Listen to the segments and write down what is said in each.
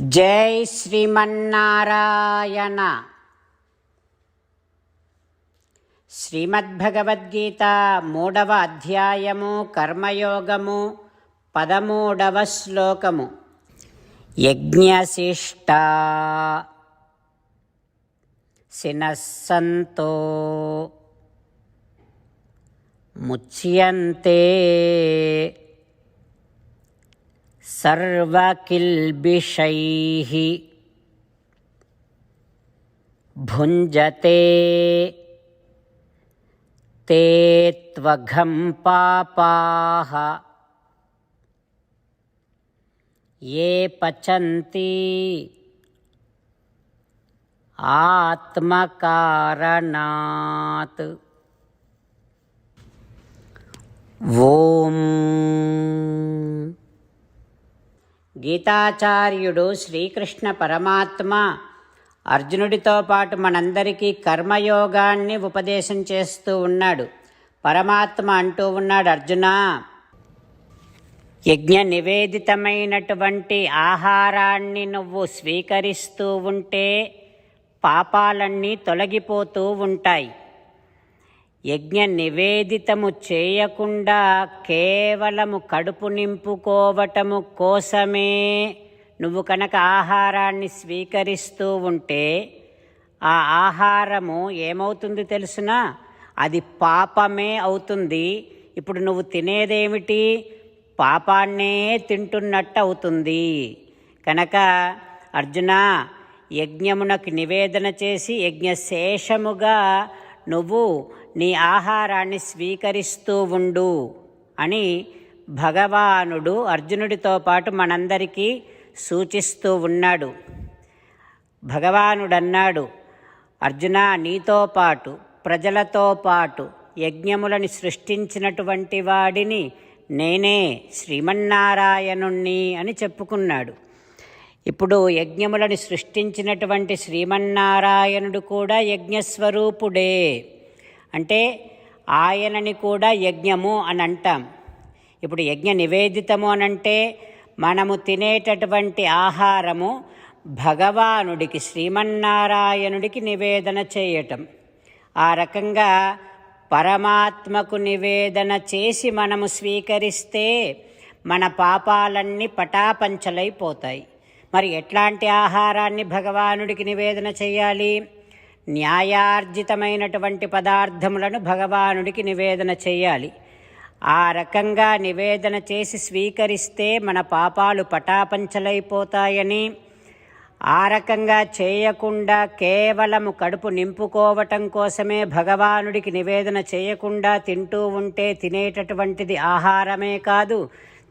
జై శ్రీమన్నారాయణ. శ్రీమద్భగవద్గీత మూడవ అధ్యాయము కర్మయోగము పదమూడవ శ్లోకము. యజ్ఞశిష్ట. శినస్సంతో. ముచ్యంతే. सर्वकिल्बिषैः भुञ्जते ते त्वघं पापाः। ये पचन्ति आत्मकारणात्। ॐ గీతాచార్యుడు శ్రీకృష్ణ పరమాత్మ అర్జునుడితో పాటు మనందరికీ కర్మయోగాన్ని ఉపదేశం చేస్తూ ఉన్నాడు. పరమాత్మ అంటూ ఉన్నాడు అర్జున యజ్ఞ నివేదితమైనటువంటి ఆహారాన్ని నువ్వు స్వీకరిస్తూ ఉంటే పాపాలన్నీ తొలగిపోతూ ఉంటాయి. యజ్ఞ నివేదితము చేయకుండా కేవలము కడుపు నింపుకోవటము కోసమే. నువ్వు కనుక ఆహారాన్ని స్వీకరిస్తూ ఉంటే ఆ ఆహారము ఏమవుతుంది తెలుసునా? అది పాపమే అవుతుంది. ఇప్పుడు నువ్వు తినేదేమిటి? పాపాన్నే తింటున్నట్టు అవుతుంది కనుక అర్జున యజ్ఞమునకు నివేదన చేసి యజ్ఞశేషముగా నువ్వు నీ ఆహారాన్ని స్వీకరిస్తూ ఉండు అని భగవానుడు అర్జునుడితో పాటు మనందరికీ సూచిస్తూ ఉన్నాడు. భగవానుడన్నాడు అర్జున నీతో పాటు ప్రజలతో పాటు యజ్ఞములని సృష్టించినటువంటి వాడిని నేనే శ్రీమన్నారాయణుణ్ణి అని చెప్పుకున్నాడు. ఇప్పుడు యజ్ఞములను సృష్టించినటువంటి శ్రీమన్నారాయణుడు కూడా యజ్ఞస్వరూపుడే. అంటే ఆయనని కూడా యజ్ఞము అని అంటాం. ఇప్పుడు యజ్ఞ నివేదితము అనంటే మనము తినేటటువంటి ఆహారము భగవానుడికి శ్రీమన్నారాయణుడికి నివేదన చేయటం. ఆ రకంగా పరమాత్మకు నివేదన చేసి మనము స్వీకరిస్తే మన పాపాలన్నీ పటాపంచలైపోతాయి. మరి ఎట్లాంటి ఆహారాన్ని భగవానుడికి నివేదన చేయాలి? న్యాయార్జితమైనటువంటి పదార్థములను భగవానుడికి నివేదన చేయాలి. ఆ రకంగా నివేదన చేసి స్వీకరిస్తే మన పాపాలు పటాపంచలైపోతాయని ఆ రకంగా చేయకుండా కేవలము కడుపు నింపుకోవటం కోసమే భగవానుడికి నివేదన చేయకుండా తింటూ ఉంటే తినేటటువంటిది ఆహారమే కాదు.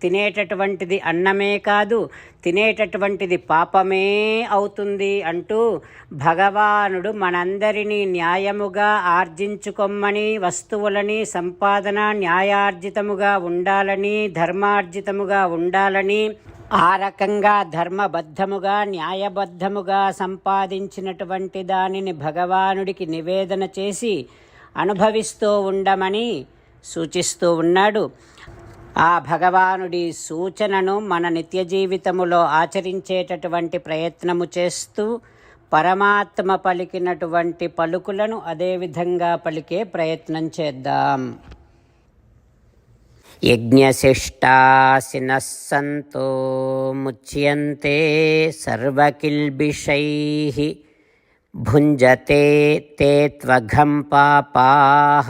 తినేటటువంటిది అన్నమే కాదు తినేటటువంటిది పాపమే అవుతుంది అంటూ భగవానుడు మనందరినీ న్యాయముగా ఆర్జించుకొమ్మని వస్తువులని సంపాదన న్యాయార్జితముగా ఉండాలని ధర్మార్జితముగా ఉండాలని ఆ రకంగా ధర్మబద్ధముగా న్యాయబద్ధముగా సంపాదించినటువంటి దానిని భగవానుడికి నివేదన చేసి అనుభవిస్తూ ఉండమని సూచిస్తూ ఉన్నాడు. ఆ భగవానుడి సూచనను మన నిత్య జీవితములో ఆచరించేటటువంటి ప్రయత్నము చేస్తూ పరమాత్మ పలికినటువంటి పలుకులను అదేవిధంగా పలికే ప్రయత్నం చేద్దాం. యజ్ఞశిష్టాసినः సంతో ముచ్యంతే సర్వకిల్బిషై భుంజతే తే త్వఘం పాపాः